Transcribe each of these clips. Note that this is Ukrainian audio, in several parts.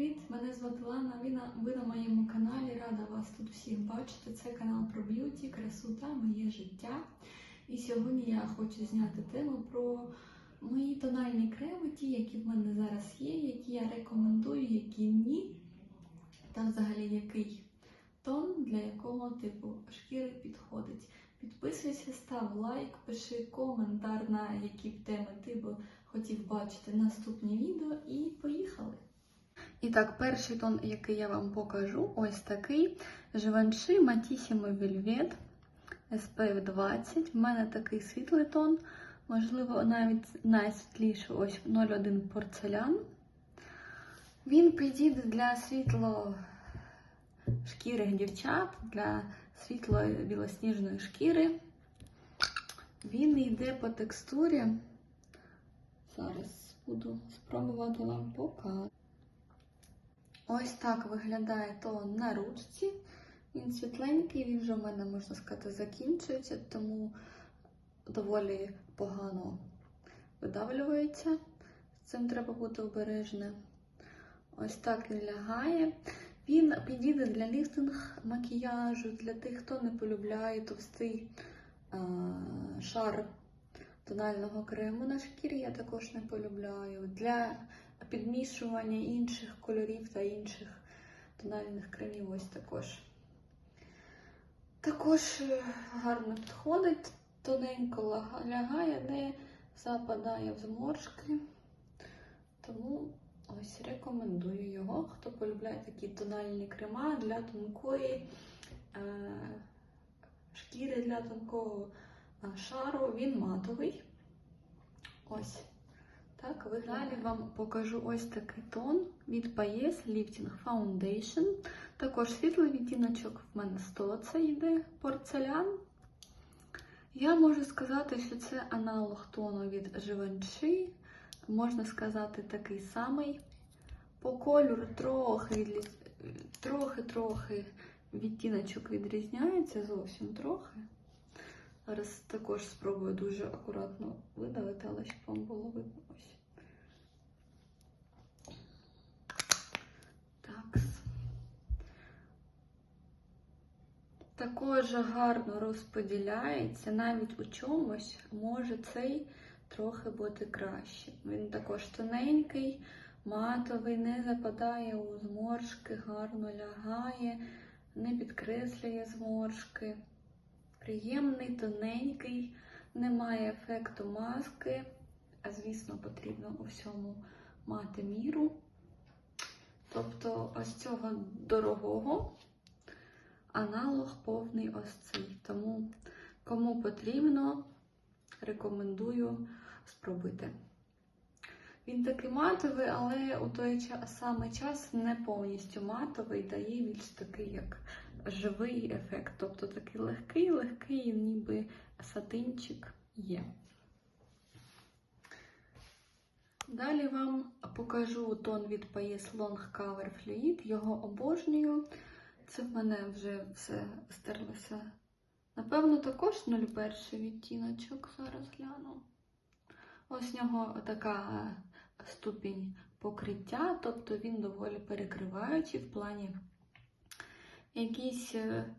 привіт! Мене звати Лана. Ви на, моєму каналі. Рада вас тут всіх бачити. Це канал про б'юті, красу та моє життя. І сьогодні я хочу зняти тему про мої тональні креми, ті, які в мене зараз є, які я рекомендую, які ні. Та взагалі який тон для якого типу шкіри підходить. Підписуйся, став лайк, пиши коментар, на які б теми ти б хотів бачити наступні відео, і поїхали! І так, перший тон, який я вам покажу, ось такий Givenchy Matissimo Velvet SPF 20. В мене такий світлий тон, можливо, навіть найсвітліший ось 01 порцелян. Він підійде для світло шкірих дівчат, для світлої білосніжної шкіри. Він йде по текстурі. Зараз буду спробувати вам показати. Ось так виглядає тон на ручці. Він світленький, він вже в мене, можна сказати, закінчується, тому доволі погано видавлюється. З цим треба бути обережним. Ось так він лягає. Він підійде для ліфтинг макіяжу, для тих, хто не полюбляє товстий а, шар тонального крему на шкірі, я також не полюбляю. Для підмішування інших кольорів та інших тональних кремів ось також. Також е, гарно підходить, тоненько лягає, не западає в зморшки. Тому ось рекомендую його, хто полюбляє такі тональні крема для тонкої е, шкіри, для тонкого е, шару. Він матовий. Ось. Так, виглядає. Далі вам покажу ось такий тон від Payes Lifting Foundation. Також світлий відтіночок в мене 100, це йде порцелян. Я можу сказати, що це аналог тону від Givenchy. Можна сказати, такий самий. По кольору трохи трохи-трохи відтіночок відрізняється, зовсім трохи. Зараз також спробую дуже акуратно видавити, але щоб вам було видно ось. Так. Також гарно розподіляється, навіть у чомусь може цей трохи бути краще. Він також тоненький, матовий, не западає у зморшки, гарно лягає, не підкреслює зморшки. Приємний, тоненький, немає ефекту маски, а звісно, потрібно у всьому мати міру. Тобто ось цього дорогого аналог повний ось цей. Тому кому потрібно, рекомендую спробуйте. Він такий матовий, але у той самий час не повністю матовий, дає більш такий як живий ефект. Тобто такий легкий, легкий, ніби сатинчик є. Далі вам покажу тон від Payes Long Cover Fluid. Його обожнюю. Це в мене вже все стерлося. Напевно, також 01 відтіночок. Зараз гляну. Ось в нього така ступінь покриття, тобто він доволі перекриваючий в плані якісь е,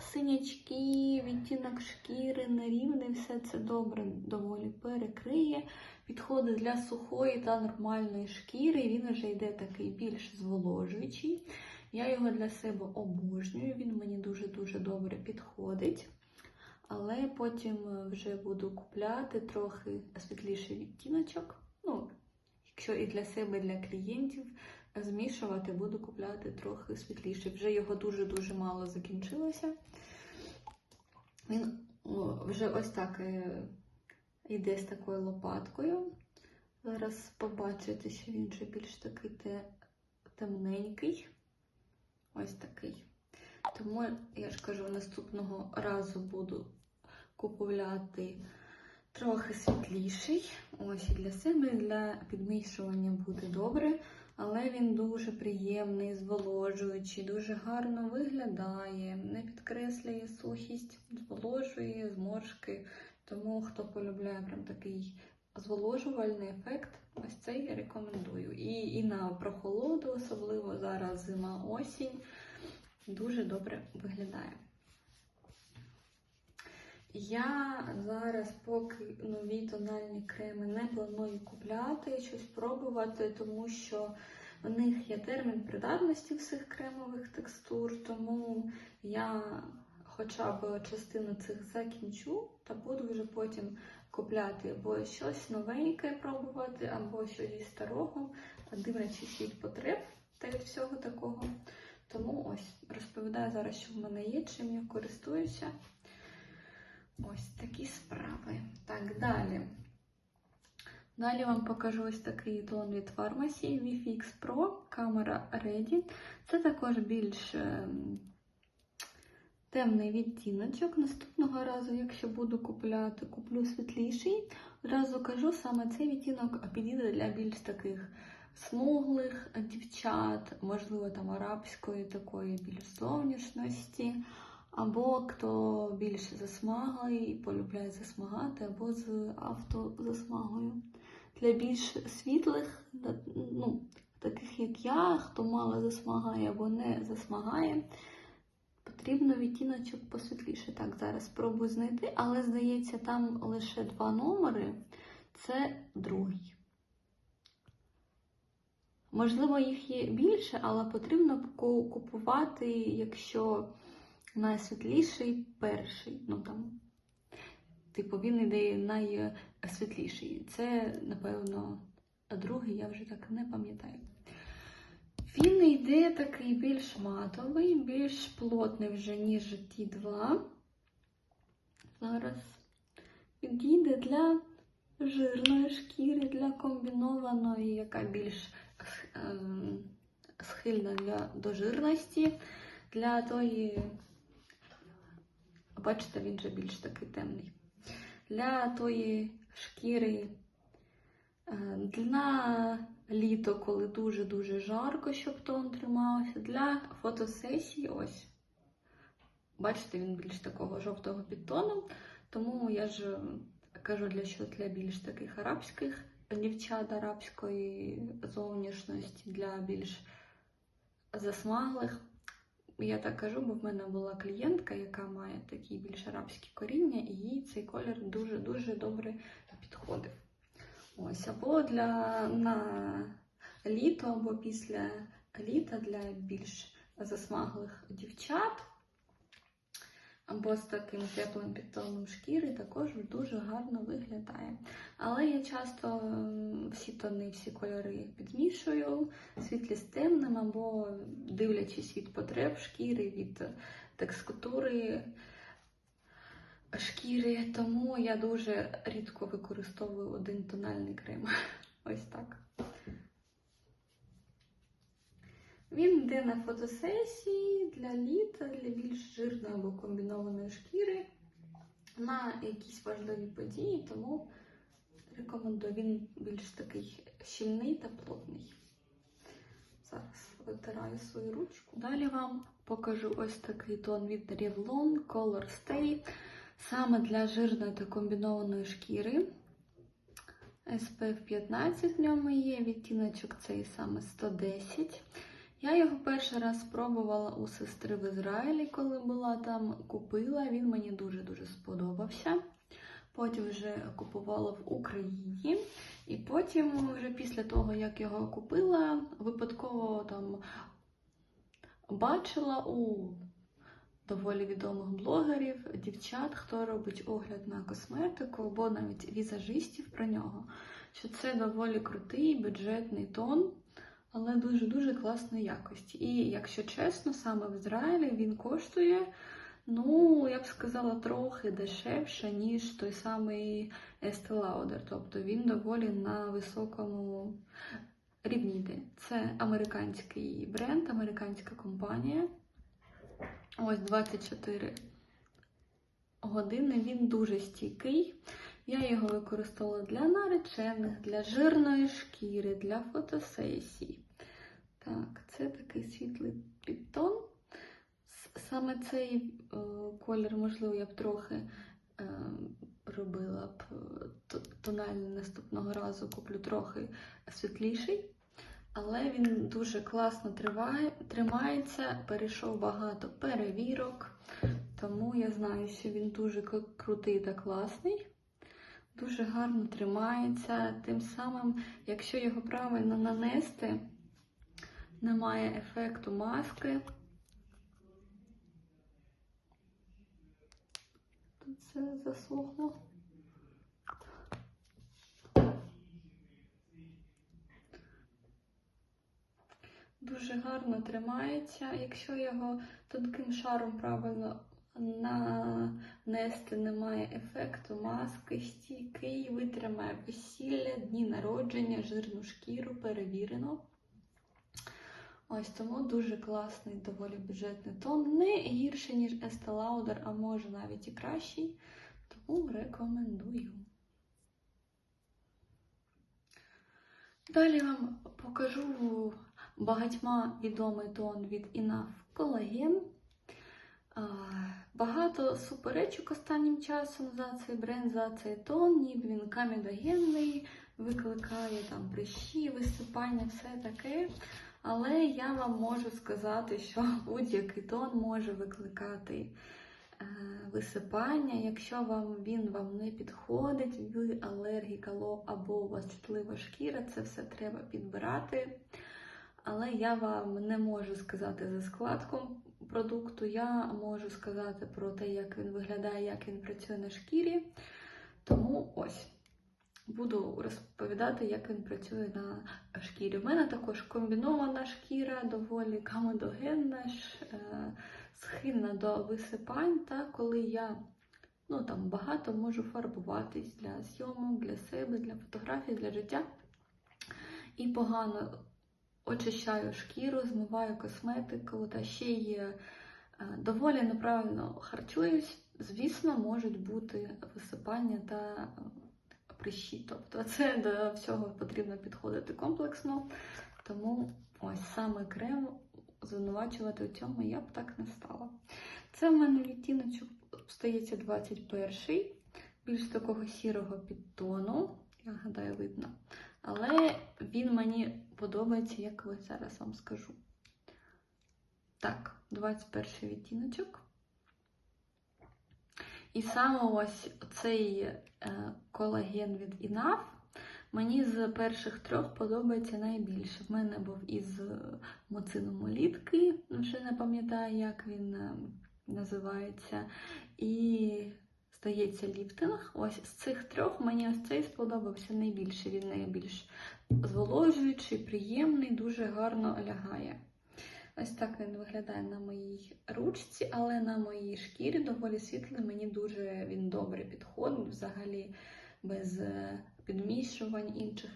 синячки, відтінок шкіри, нерівний, все це добре доволі перекриє. Підходить для сухої та нормальної шкіри, він вже йде такий більш зволожуючий. Я його для себе обожнюю, він мені дуже-дуже добре підходить. Але потім вже буду купляти трохи світліший відтіночок. Ну, якщо і для себе, і для клієнтів змішувати, буду купляти трохи світліший. Вже його дуже-дуже мало закінчилося. Він вже ось так е, йде з такою лопаткою. Зараз побачите, що він вже більш такий те- темненький. Ось такий. Тому, я ж кажу, наступного разу буду купувати трохи світліший. Ось і для себе, і для підмішування буде добре. Але він дуже приємний, зволожуючий, дуже гарно виглядає, не підкреслює сухість, зволожує зморшки. Тому, хто полюбляє прям такий зволожувальний ефект, ось цей рекомендую. І, і на прохолоду, особливо. зараз зима осінь. Дуже добре виглядає. Я зараз поки нові тональні креми не планую купляти, щось пробувати, тому що в них є термін придатності всіх кремових текстур, тому я хоча б частину цих закінчу та буду вже потім купляти або щось новеньке пробувати, або щось зі старого, дивлячись від потреб та від всього такого. Тому ось розповідаю зараз, що в мене є, чим я користуюся. Ось такі справи. Так, далі. Далі вам покажу ось такий тон від Pharmacy VFX Pro, камера Ready. Це також більш ем, темний відтіночок. Наступного разу, якщо буду купляти, куплю світліший. Одразу кажу, саме цей відтінок підійде для більш таких смуглих дівчат, можливо, там арабської такої більш зовнішності. Або хто більше засмаглий і полюбляє засмагати, або з автозасмагою. Для більш світлих, ну, таких як я, хто мало засмагає або не засмагає, потрібно відтіночок посвітліше. Так, зараз спробую знайти, але здається, там лише два номери це другий. Можливо, їх є більше, але потрібно купувати, якщо найсвітліший перший. Ну там, типу, він іде найсвітліший. Це, напевно, другий, я вже так не пам'ятаю. Він йде такий більш матовий, більш плотний вже, ніж ті два. Зараз підійде для жирної шкіри, для комбінованої, яка більш ем, схильна для, до жирності, для тої Бачите, він вже більш такий темний. Для тої шкіри, е, на літо, коли дуже-дуже жарко, щоб тон тримався, для фотосесії ось. Бачите, він більш такого жовтого підтону. Тому я ж кажу, для що для більш таких арабських дівчат арабської зовнішності, для більш засмаглих. Я так кажу, бо в мене була клієнтка, яка має такі більш арабські коріння, і їй цей колір дуже-дуже добре підходив. Ось, або для на літо, або після літа для більш засмаглих дівчат або з таким теплим підтоном шкіри також дуже гарно виглядає. Але я часто всі тони, всі кольори підмішую світлі з темним, або дивлячись від потреб шкіри, від текстури шкіри, тому я дуже рідко використовую один тональний крем. Ось так. Він йде на фотосесії для літа, для більш жирної або комбінованої шкіри на якісь важливі події, тому рекомендую він більш такий щільний та плотний. Зараз витираю свою ручку. Далі вам покажу ось такий тон від Revlon Color Stay. Саме для жирної та комбінованої шкіри. SPF 15 в ньому є, відтіночок цей саме 110. Я його перший раз спробувала у сестри в Ізраїлі, коли була там, купила. Він мені дуже-дуже сподобався. Потім вже купувала в Україні. І потім, вже після того, як його купила, випадково там бачила у доволі відомих блогерів, дівчат, хто робить огляд на косметику, або навіть візажистів про нього, що це доволі крутий бюджетний тон але дуже-дуже класної якості. І, якщо чесно, саме в Ізраїлі він коштує, ну, я б сказала, трохи дешевше, ніж той самий Estee Lauder. Тобто він доволі на високому рівні. Це американський бренд, американська компанія. Ось 24 години. Він дуже стійкий. Я його використовувала для наречених, для жирної шкіри, для фотосесій. Так, це такий світлий підтон. Саме цей е, колір, можливо, я б трохи е, робила б тональний наступного разу, куплю трохи світліший. Але він дуже класно триває, тримається, перейшов багато перевірок, тому я знаю, що він дуже крутий та класний. Дуже гарно тримається. Тим самим, якщо його правильно нанести, немає ефекту маски. Тут все засохло. Дуже гарно тримається. Якщо його тонким шаром правильно нанести, немає ефекту маски, стійкий, витримає весілля, дні народження, жирну шкіру, перевірено. Ось тому дуже класний, доволі бюджетний тон. Не гірше, ніж Estee Lauder, а може навіть і кращий. Тому рекомендую. Далі вам покажу багатьма відомий тон від Enough Collagen. Багато суперечок останнім часом за цей бренд, за цей тон, ніби він камедогенний, викликає там прищі, висипання, все таке. Але я вам можу сказати, що будь-який тон може викликати е, висипання. Якщо вам він вам не підходить, ви алергік алло, або у вас чутлива шкіра, це все треба підбирати. Але я вам не можу сказати за складком продукту, я можу сказати про те, як він виглядає, як він працює на шкірі. Тому ось буду розповідати, як він працює на шкірі. У мене також комбінована шкіра, доволі камедогенна, е, схильна до висипань. Та коли я ну, там, багато можу фарбуватись для зйомок, для себе, для фотографій, для життя. І погано очищаю шкіру, змиваю косметику та ще й е, доволі неправильно харчуюсь. Звісно, можуть бути висипання та прищі. Тобто це до всього потрібно підходити комплексно. Тому ось саме крем звинувачувати у цьому я б так не стала. Це в мене відтіночок стається 21 більш такого сірого підтону, я гадаю, видно. Але він мені подобається, як ось зараз вам скажу. Так, 21 відтіночок. І саме ось цей е, колаген від Enough мені з перших трьох подобається найбільше. В мене був із моцином улітки, вже не пам'ятаю, як він е, називається. І здається, ліфтинг. Ось з цих трьох мені ось цей сподобався найбільше. Він найбільш зволожуючий, приємний, дуже гарно лягає. Ось так він виглядає на моїй ручці, але на моїй шкірі доволі світлий. Мені дуже він добре підходить, взагалі без е, підмішувань інших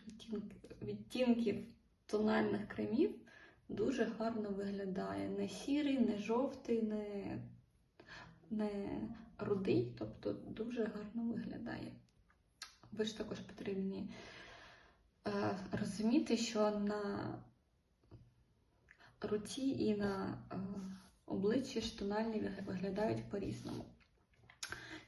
відтінків, тональних кремів. Дуже гарно виглядає. Не сірий, не жовтий, не, не рудий, тобто дуже гарно виглядає. Ви ж також потрібні е, розуміти, що на руці і на е, обличчі ж тональні виглядають по-різному.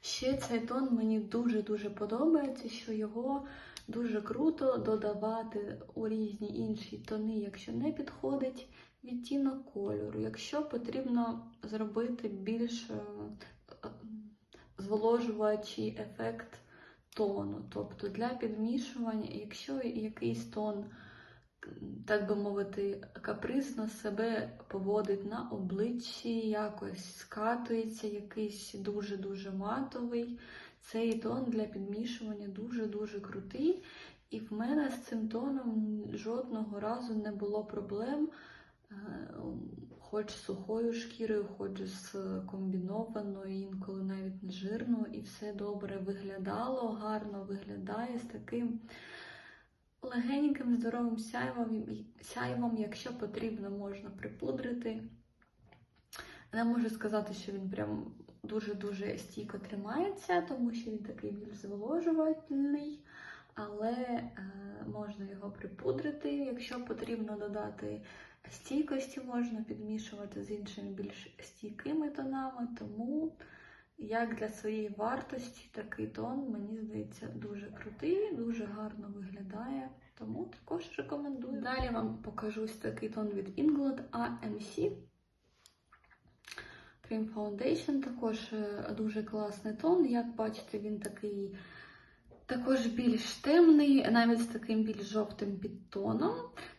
Ще цей тон мені дуже-дуже подобається, що його дуже круто додавати у різні інші тони, якщо не підходить відтінок кольору. Якщо потрібно зробити більш е, е, зволожувачий ефект тону. Тобто для підмішування, якщо якийсь тон, так би мовити, капризно себе поводить на обличчі, якось скатується, якийсь дуже-дуже матовий. Цей тон для підмішування дуже-дуже крутий. І в мене з цим тоном жодного разу не було проблем, е, хоч з сухою шкірою, хоч з комбінованою, інколи навіть не жирною, і все добре виглядало, гарно виглядає з таким легеньким здоровим сяйвом, сяйвом, якщо потрібно, можна припудрити. Не можу сказати, що він прям дуже-дуже стійко тримається, тому що він такий більш зволожувальний, але е, можна його припудрити. Якщо потрібно додати стійкості, можна підмішувати з іншими більш стійкими тонами. Тому, як для своєї вартості, такий тон, мені здається, дуже крутий, дуже гарно виглядає. Тому також рекомендую. Далі вам покажу такий тон від Inglot AMC. Cream Foundation також е, дуже класний тон. Як бачите, він такий також більш темний, навіть з таким більш жовтим підтоном.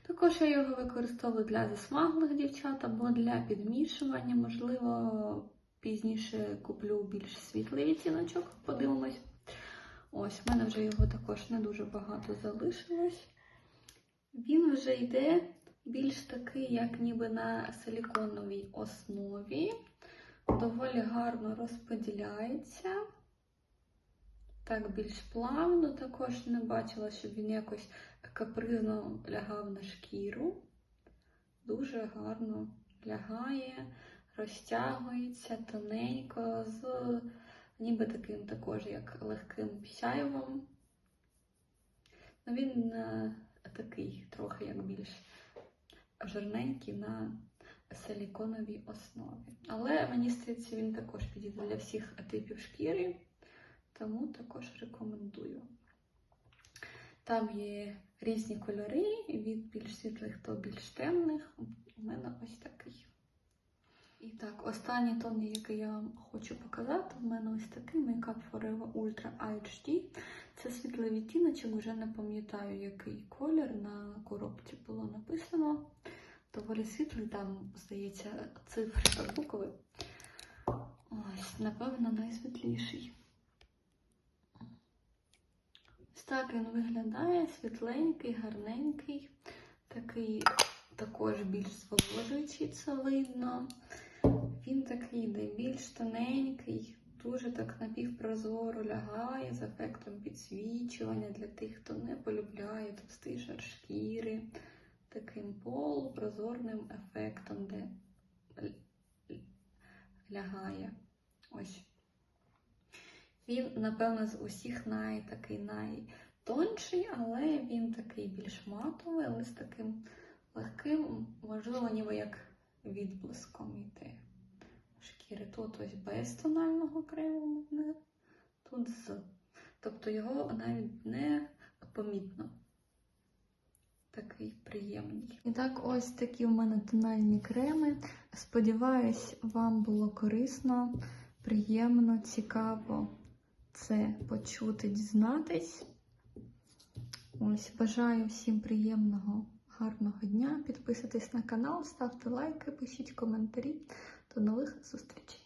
Також я його використовую для засмаглих дівчат або для підмішування. Можливо, пізніше куплю більш світлий відтіночок, подивимось. Ось, в мене вже його також не дуже багато залишилось. Він вже йде більш такий, як ніби на силіконовій основі. Доволі гарно розподіляється. Так, більш плавно, також не бачила, щоб він якось капризно лягав на шкіру. Дуже гарно лягає, розтягується тоненько, з ніби таким також, як легким сяйвом. Ну, він е, такий трохи як більш жирненький на силіконовій основі. Але мені здається, він також підійде для всіх типів шкіри, тому також рекомендую. Там є різні кольори, від більш світлих до більш темних. У мене ось такий. І так, останній тон, який я вам хочу показати, в мене ось такий Makeup Forever Ultra HD. Це світлий відтіночок, вже не пам'ятаю, який колір на коробці було написано. Доволі світлий, там, здається, цифри та букви. Ось, напевно, найсвітліший. Ось так він виглядає, світленький, гарненький, такий також більш зволожуючий, це видно. Він такий більш тоненький, дуже так напівпрозоро лягає з ефектом підсвічування для тих, хто не полюбляє товстий шар шкіри, таким полупрозорним ефектом, де лягає. Ось. Він, напевно, з усіх най, такий найтонший, але він такий більш матовий, але з таким легким, можливо, ніби як відблиском йде шкіри. Тут ось без тонального крему, тут з. Тобто його навіть не помітно. Такий приємний. І так, ось такі в мене тональні креми. Сподіваюсь, вам було корисно, приємно, цікаво це почути, дізнатись. Ось, бажаю всім приємного, гарного дня. Підписуйтесь на канал, ставте лайки, пишіть коментарі. До нових зустрічей!